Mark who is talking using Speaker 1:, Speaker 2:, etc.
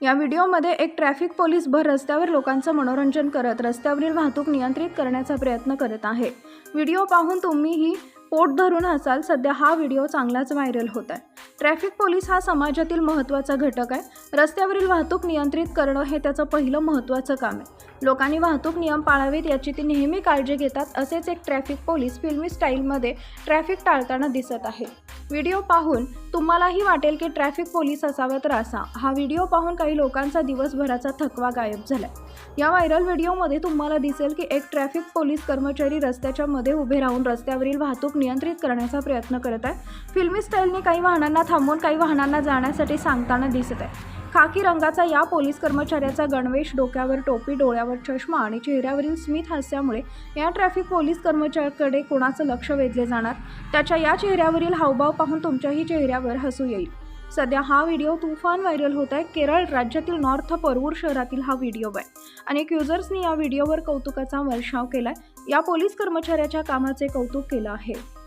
Speaker 1: या व्हिडिओमध्ये एक ट्रॅफिक पोलीस भर रस्त्यावर लोकांचं मनोरंजन करत रस्त्यावरील वाहतूक नियंत्रित करण्याचा प्रयत्न करत आहे. व्हिडिओ पाहून तुम्हीही पोट धरून असाल सध्या हा व्हिडिओ चांगलाच व्हायरल होत आहे. ट्रॅफिक पोलीस हा समाजातील महत्त्वाचा घटक आहे. रस्त्यावरील वाहतूक नियंत्रित करणं हे त्याचं पहिलं महत्त्वाचं काम आहे. लोकांनी वाहतूक नियम पाळावेत याची ती नेहमी काळजी घेतात असेच एक ट्रॅफिक पोलीस फिल्मी स्टाईलमध्ये ट्रॅफिक टाळताना दिसत आहे. व्हिडिओ पाहून तुम्हालाही वाटेल की ट्रॅफिक पोलीस असावा तर असा हा व्हिडिओ पाहून काही लोकांचा दिवसभराचा थकवा गायब झालाय. या व्हायरल व्हिडिओमध्ये तुम्हाला दिसेल की एक ट्रॅफिक पोलीस कर्मचारी रस्त्याच्या मध्ये उभे राहून रस्त्यावरील वाहतूक नियंत्रित करण्याचा प्रयत्न करत आहे. फिल्मी स्टाईलने काही वाहनांना थांबवून काही वाहनांना जाण्यासाठी सांगताना दिसत आहे. खाकी रंगाचा या पोलीस कर्मचाऱ्याचा गणवेश डोक्यावर टोपी डोळ्यावर चष्मा आणि चेहऱ्यावरील स्मित हास्यामुळे या ट्रॅफिक पोलीस कर्मचाऱ्याकडे कोणाचं लक्ष वेधले जाणार? त्याच्या या चेहऱ्यावरील हावभाव पाहून तुमच्याही चेहऱ्यावर हसू येईल. सध्या हा व्हिडिओ तुफान व्हायरल होत आहे. केरळ राज्यातील नॉर्थ परवूर शहरातील हा व्हिडिओ आहे. अनेक युजर्सनी या व्हिडिओवर कौतुकाचा वर्षाव केलाय. या पोलीस कर्मचाऱ्याच्या कामाचे कौतुक केलं आहे.